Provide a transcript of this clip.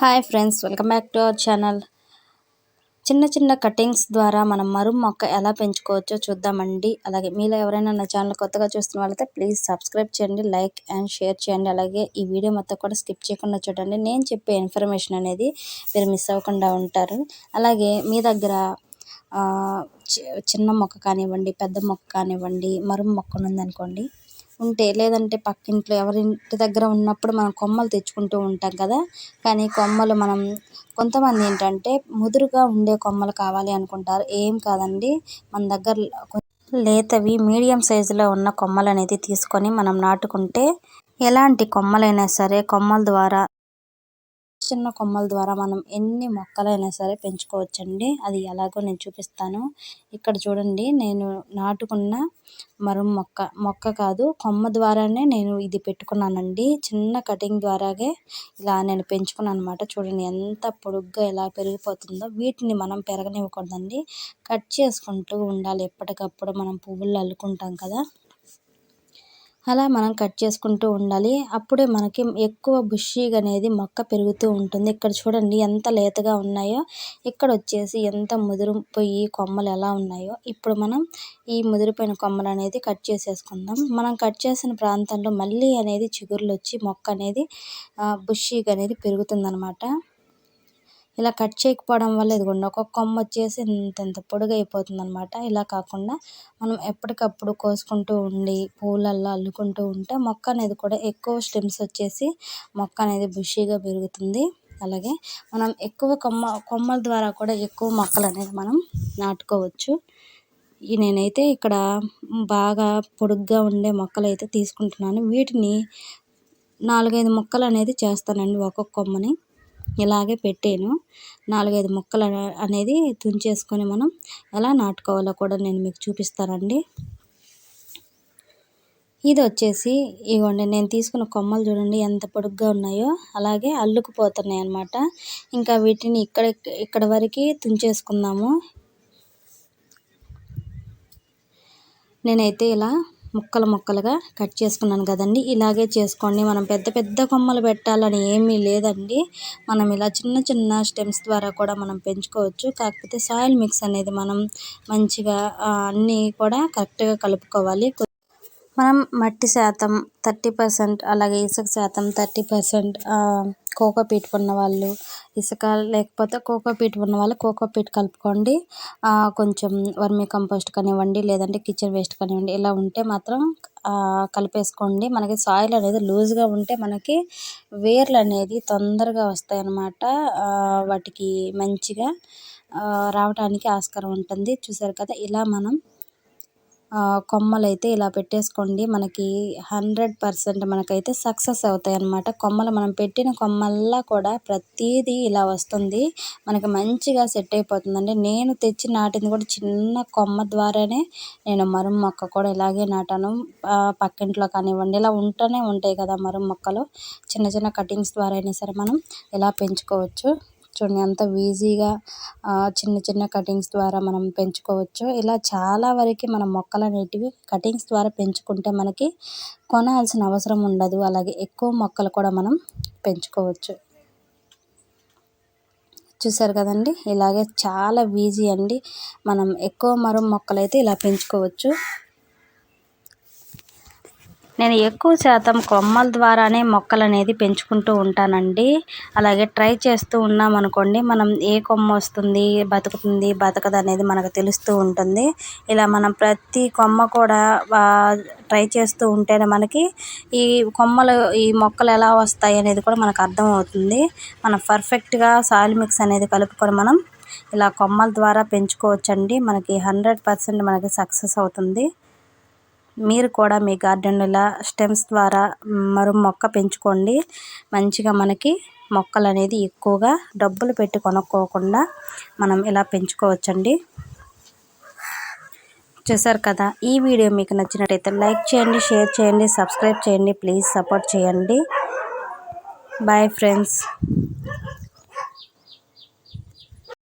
Hi friends welcome back to our channel. చిన్న చిన్న cuttings ద్వారా మనం మరుం మొక్క ఎలా పెంచుకోవచ్చో చూద్దామండి. అలాగే మీలో ఎవరైనా నా ఛానల్ కొత్తగా చూస్తున్న వాళ్ళైతే ప్లీజ్ సబ్స్క్రైబ్ చేయండి లైక్ అండ్ షేర్ చేయండి. అలాగే ఈ వీడియో మొత్తం కూడా స్కిప్ చేయకుండా చూడండి. నేను చెప్పే ఇన్ఫర్మేషన్ అనేది మీరు మిస్ అవ్వకుండా ఉంటారు. అలాగే మీ దగ్గర చిన్న మొక్క కానివ్వండి పెద్ద మొక్క కానివ్వండి మరుం మొక్క ఉందనుకోండి ఉంటే లేదంటే పక్కింట్లో ఎవరింటి దగ్గర ఉన్నప్పుడు మనం కొమ్మలు తెచ్చుకుంటూ ఉంటాం కదా. కానీ కొమ్మలు మనం కొంతమంది ఏంటంటే ముదురుగా ఉండే కొమ్మలు కావాలి అనుకుంటారు. ఏం కాదండి. మన దగ్గర లేతవి మీడియం సైజులో ఉన్న కొమ్మలు అనేది తీసుకొని మనం నాటుకుంటే ఎలాంటి కొమ్మలైనా సరే కొమ్మల ద్వారా చిన్న కొమ్మల ద్వారా మనం ఎన్ని మొక్కలైనా సరే పెంచుకోవచ్చండి. అది ఎలాగో నేను చూపిస్తాను. ఇక్కడ చూడండి నేను నాటుకున్న మరం మొక్క మొక్క కాదు కొమ్మ ద్వారానే నేను ఇది పెట్టుకున్నానండి. చిన్న కటింగ్ ద్వారాగే ఇలా నేను పెంచుకున్నాను అనమాట చూడండి ఎంత పొడుగ్గా ఎలా పెరిగిపోతుందో. వీటిని మనం పెరగనివ్వకూడదండి. కట్ చేసుకుంటూ ఉండాలి. ఎప్పటికప్పుడు మనం పువ్వులు అల్లుకుంటాం కదా. అలా మనం కట్ చేసుకుంటూ ఉండాలి. అప్పుడే మనకి ఎక్కువ బుషీగా అనేది మొక్క పెరుగుతూ ఉంటుంది. ఇక్కడ చూడండి ఎంత లేతగా ఉన్నాయో ఇక్కడ వచ్చేసి ఎంత ముదిరిపోయి కొమ్మలు ఎలా ఉన్నాయో. ఇప్పుడు మనం ఈ ముదిరిపోయిన కొమ్మలు అనేది కట్ చేసేసుకుందాం. మనం కట్ చేసిన ప్రాంతంలో మళ్ళీ అనేది చిగురులు వచ్చి మొక్క అనేది బుషీగా అనేది పెరుగుతుందనమాట. ఇలా కట్ చేయకపోవడం వల్ల ఇదిగోండి ఒక్కొక్క కొమ్మ వచ్చేసి ఇంత ఇంత పొడుగు అయిపోతుంది అనమాట ఇలా కాకుండా మనం ఎప్పటికప్పుడు కోసుకుంటూ ఉండి పూలల్లో అల్లుకుంటూ ఉంటే మొక్క అనేది కూడా ఎక్కువ స్టెమ్స్ వచ్చేసి మొక్క అనేది బుషీగా పెరుగుతుంది. అలాగే మనం ఎక్కువ కొమ్మ కొమ్మల ద్వారా కూడా ఎక్కువ మొక్కలు అనేది మనం నాటుకోవచ్చు. ఈ నేనైతే ఇక్కడ బాగా పొడుగ్గా ఉండే మొక్కలు అయితే తీసుకుంటున్నాను. వీటిని నాలుగైదు మొక్కలు అనేది చేస్తానండి ఒక్కొక్క కొమ్మని. ఇలాగే పెట్టాను. నాలుగైదు మొక్కలు అనేది తుంచేసుకొని మనం ఎలా నాటుకోవాలో కూడా నేను మీకు చూపిస్తానండి. ఇది వచ్చేసి ఇవ్వండి నేను తీసుకున్న కొమ్మలు చూడండి ఎంత పొడుగ్గా ఉన్నాయో అలాగే అల్లుకుపోతున్నాయి అన్నమాట. ఇంకా వీటిని ఇక్కడ ఇక్కడ వరకు తుంచేసుకుందాము. నేనైతే ఇలా ముక్కలు ముక్కలుగా కట్ చేసుకున్నాను కదండి. ఇలాగే చేసుకోండి. మనం పెద్ద పెద్ద కొమ్మలు పెట్టాలని ఏమీ లేదండి. మనం ఇలా చిన్న చిన్న స్టెమ్స్ ద్వారా కూడా మనం పెంచుకోవచ్చు. కాకపోతే సాయిల్ మిక్స్ అనేది మనం మంచిగా అన్నీ కూడా కరెక్ట్గా కలుపుకోవాలి. మనం మట్టి శాతం థర్టీ పర్సెంట్ అలాగే ఇసుక శాతం థర్టీ పర్సెంట్ కోకోపీట్ ఉన్న వాళ్ళు ఇసుక లేకపోతే కోకోపీట్ ఉన్న వాళ్ళు కోకోపీట్ కలుపుకోండి. కొంచెం వర్మీ కంపోస్ట్ కానివ్వండి లేదంటే కిచెన్ వేస్ట్ కానివ్వండి ఇలా ఉంటే మాత్రం కలిపేసుకోండి. మనకి సాయిల్ అనేది లూజ్గా ఉంటే మనకి వేర్లు అనేది తొందరగా వస్తాయి అన్నమాట వాటికి మంచిగా రావడానికి ఆస్కారం ఉంటుంది. చూసారు కదా ఇలా మనం కొమ్మలైతే ఇలా పెట్టేసుకోండి. మనకి హండ్రెడ్ పర్సెంట్ మనకైతే సక్సెస్ అవుతాయి అన్నమాట కొమ్మలు మనం పెట్టిన కొమ్మల్లా కూడా ప్రతిదీ ఇలా వస్తుంది. మనకి మంచిగా సెట్ అయిపోతుందండి. నేను తెచ్చి నాటింది కూడా చిన్న కొమ్మ ద్వారానే నేను మరుం మొక్క కూడా ఇలాగే నాటాను. పక్కింట్లో కానివ్వండి ఇలా ఉంటూనే ఉంటాయి కదా మరుం మొక్కలు. చిన్న చిన్న కటింగ్స్ ద్వారా అయినా సరే మనం ఇలా పెంచుకోవచ్చు. చూడండి ఎంత ఈజీగా చిన్న చిన్న కటింగ్స్ ద్వారా మనం పెంచుకోవచ్చు. ఇలా చాలా వరకు మనం మొక్కలు అనేటివి కటింగ్స్ ద్వారా పెంచుకుంటే మనకి కొనాల్సిన అవసరం ఉండదు. అలాగే ఎక్కువ మొక్కలు కూడా మనం పెంచుకోవచ్చు. చూసారు కదండి? ఇలాగే చాలా ఈజీ అండి. మనం ఎక్కువ మరం మొక్కలైతే ఇలా పెంచుకోవచ్చు. నేను ఎక్కువ శాతం కొమ్మల ద్వారానే మొక్కలు అనేది పెంచుకుంటూ ఉంటానండి. అలాగే ట్రై చేస్తూ ఉన్నాం అనుకోండి మనం ఏ కొమ్మ వస్తుంది బతుకుతుంది బతకదు అనేది మనకు తెలుస్తూ ఉంటుంది. ఇలా మనం ప్రతి కొమ్మ కూడా ట్రై చేస్తూ ఉంటేనే మనకి ఈ కొమ్మలు ఈ మొక్కలు ఎలా వస్తాయి అనేది కూడా మనకు అర్థమవుతుంది. మనం పర్ఫెక్ట్గా సాయిల్ మిక్స్ అనేది కలుపుకొని మనం ఇలా కొమ్మల ద్వారా పెంచుకోవచ్చండి. మనకి హండ్రెడ్ పర్సెంట్ మనకి సక్సెస్ అవుతుంది. మీరు కూడా మీ గార్డెన్ ఇలా స్టెమ్స్ ద్వారా మరో మొక్క పెంచుకోండి. మంచిగా మనకి మొక్కలు అనేది ఎక్కువగా డబ్బులు పెట్టి కొనుక్కోకుండా మనం ఇలా పెంచుకోవచ్చండి. చూసారు కదా ఈ వీడియో మీకు నచ్చినట్టయితే లైక్ చేయండి షేర్ చేయండి సబ్స్క్రైబ్ చేయండి ప్లీజ్ సపోర్ట్ చేయండి. Bye friends.